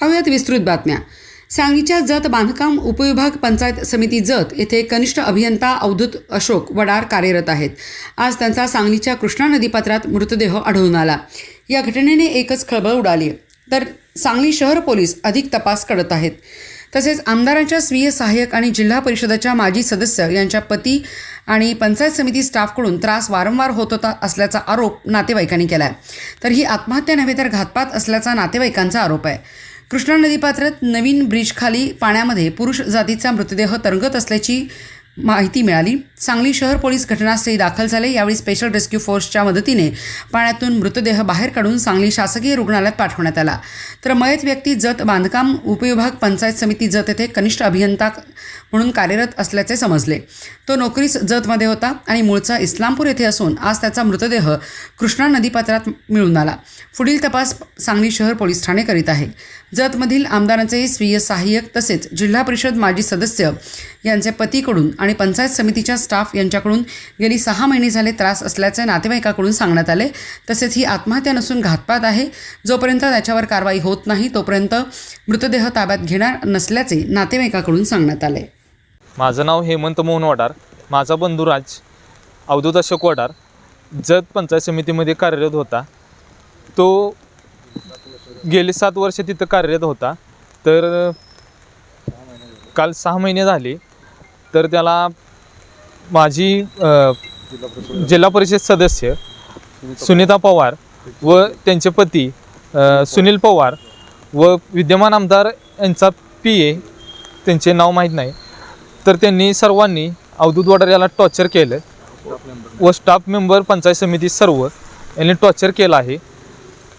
पाहुयात विस्तृत बातम्या. सांगलीच्या जत बांधकाम उपविभाग पंचायत समिती जत येथे कनिष्ठ अभियंता अवधूत अशोक वडार कार्यरत आहेत. आज त्यांचा सांगलीच्या कृष्णा नदीपात्रात मृतदेह आढळून आला. या घटनेने एकच खळबळ उडाली. तर सांगली शहर पोलीस अधिक तपास करत आहेत. तसेच आमदारांच्या स्वीय सहाय्यक आणि जिल्हा परिषदेच्या माजी सदस्य यांच्या पती आणि पंचायत समिती स्टाफकडून त्रास वारंवार होत होता असल्याचा आरोप नातेवाईकांनी केला आहे तर ही आत्महत्या नव्हे तर घातपात असल्याचा नातेवाईकांचा आरोप आहे. कृष्णा नदीपात्रात नवीन ब्रिजखाली पाण्यामध्ये पुरुष जातीचा मृतदेह तरंगत असल्याची माहिती मिळाली. सांगली शहर पोलीस घटनास्थळी दाखल झाले. यावेळी स्पेशल रेस्क्यू फोर्सच्या मदतीने पाण्यातून मृतदेह बाहेर काढून सांगली शासकीय रुग्णालयात पाठवण्यात आला. तर मयत व्यक्ती जत बांधकाम उपविभाग पंचायत समिती जत येथे कनिष्ठ अभियंता म्हणून कार्यरत असल्याचे समजले. तो नोकरीस जतमध्ये होता आणि मूळचा इस्लामपूर येथे असून आज त्याचा मृतदेह कृष्णा नदीपात्रात मिळून आला. पुढील तपास सांगली शहर पोलीस ठाणे करीत आहे. जतमधील आमदारांचे स्वीय सहाय्यक तसेच जिल्हा परिषद माजी सदस्य यांचे पतीकडून आणि पंचायत समितीच्या स्टाफ यांच्याकडून गेली सहा महिने झाले त्रास असल्याचे नातेवाईकाकडून सांगण्यात आले. तसेच ही आत्महत्या नसून घातपात आहे. जोपर्यंत त्याच्यावर कारवाई होत नाही तोपर्यंत मृतदेह ताब्यात घेणार नसल्याचे नातेवाईकाकडून सांगण्यात आले. माझं नाव हेमंत मोहन वडार. माझा बंधुराज अवधूत अशोक वडार. जत पंचायत समितीमध्ये कार्यरत होता. तो गेले सात वर्ष तिथं कार्यरत होता. तर काल सहा महिने झाले. तर त्याला माझी जिल्हा परिषद सदस्य सुनीता पवार व त्यांचे पती सुनील पवार व विद्यमान आमदार यांचा पी ए त्यांचे नाव माहीत नाही. तर त्यांनी सर्वांनी अवधूत वडार याला टॉर्चर केलं. व स्टाफ मेंबर पंचायत समिती सर्व यांनी टॉर्चर केलं आहे.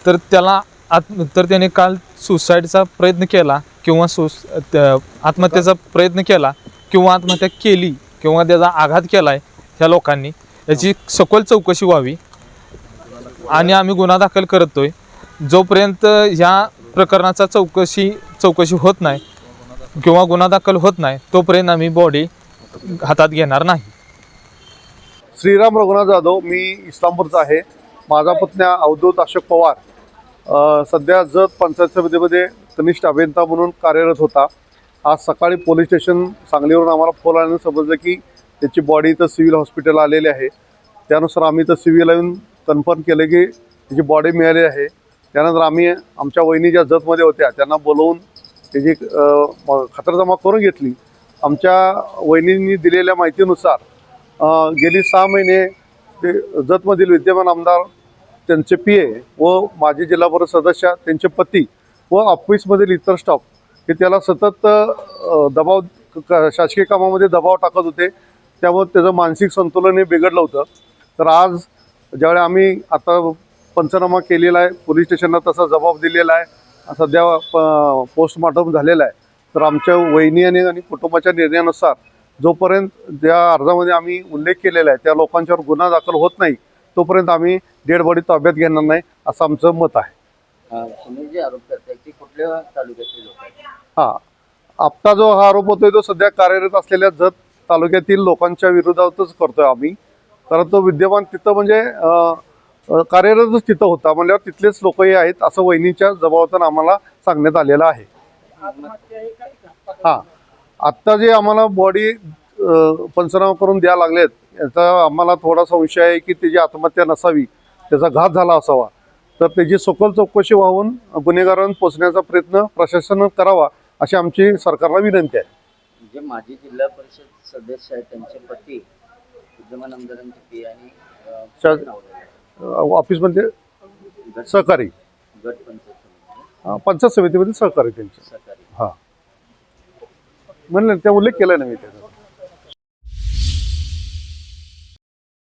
तर त्याला आत तर त्याने काल सुसाईडचा प्रयत्न केला किंवा सुस त्या- आत्महत्येचा प्रयत्न केला किंवा आत्महत्या केली. किंवा त्याचा आघात केला आहे ह्या लोकांनी याची सखोल चौकशी व्हावी. आणि आम्ही गुन्हा दाखल करतोय. जोपर्यंत ह्या प्रकरणाचा चौकशी चौकशी होत नाही किंवा गुन्हा दाखल होत नाही तोपर्यंत आम्ही बॉडी हातात घेणार नाही. श्रीराम रघुनाथ जाधव मी इस्लामपूरचा आहे. माझा पत्न्या अवधूत अशोक पवार सध्या जत पंचायत समितीमध्ये कनिष्ठ अभियंता म्हणून कार्यरत होता. आज सकाळी पोलीस स्टेशन सांगलीवरून आम्हाला फोन आल्यानं समजलं की त्याची बॉडी इथं सिव्हिल हॉस्पिटल आलेली आहे. त्यानुसार आम्ही इथं सिव्हिलला येऊन कन्फर्म केलं की त्याची बॉडी मिळाली आहे. त्यानंतर आम्ही आमच्या वहिनी ज्या जतमध्ये होत्या त्यांना बोलवून त्याची अ, खातरजमा करून घेतली. आमच्या वहिनींनी दिलेल्या माहितीनुसार गेली सहा महिने ते जतमधील विद्यमान आमदार त्यांचे पी ए व माजी जिल्हा परिषद सदस्य त्यांचे पती व ऑफिसमधील इतर स्टाफ की त्याला सतत दबाव क- शासकीय कामामध्ये दबाव टाकत होते. त्यामुळे त्याचं मानसिक संतुलन हे बिघडलं होतं. तर आज ज्यावेळी आम्ही आता पंचनामा केलेला आहे पोलीस स्टेशनला तसा जबाब दिलेला आहे सध्या प- पोस्टमार्टम झालेला आहे. तर आमच्या वहिनी आणि आणि कुटुंबाच्या निर्णयानुसार जोपर्यंत ज्या अर्जामध्ये आम्ही उल्लेख केलेला आहे त्या लोकांच्यावर गुन्हा दाखल होत नाही तोपर्यंत आम्ही डेड बॉडी ताब्यात घेणार नाही असं आमचं मत आहे. तालुक्यातले लोक आहेत. हां. आत्ता जो हा आरोप होतोय तो सध्या कार्यरत असलेल्या जत तालुक्यातील लोकांच्या विरोधातच करतोय आम्ही. कारण तो विद्यमान तिथं म्हणजे कार्यरतच तिथं होता. म्हणल्यावर तिथलेच लोकही आहेत असं वहिनीच्या जबाबातून आम्हाला सांगण्यात आलेलं आहे. हां आत्ता जे आम्हाला बॉडी पंचनामा करून द्या लागलेत याचा आम्हाला थोडा संशय आहे की त्याची आत्महत्या नसावी त्याचा घात झाला असावा. तर त्याची सखोल चौकशी व्हावून गुन्हेगारांना पोचण्याचा प्रयत्न प्रशासनानं करावा अशी आमची सरकारला विनंती आहे. जे माजी जिल्हा परिषद सदस्य आहेत त्यांचे पती विद्यमान आमदारांचे पी आणि गट सहकारी. पंचायत समितीमध्ये सहकारी त्यांचे. सहकारी. हां. म्हणलं त्या उल्लेख केला नाही मी त्याचा.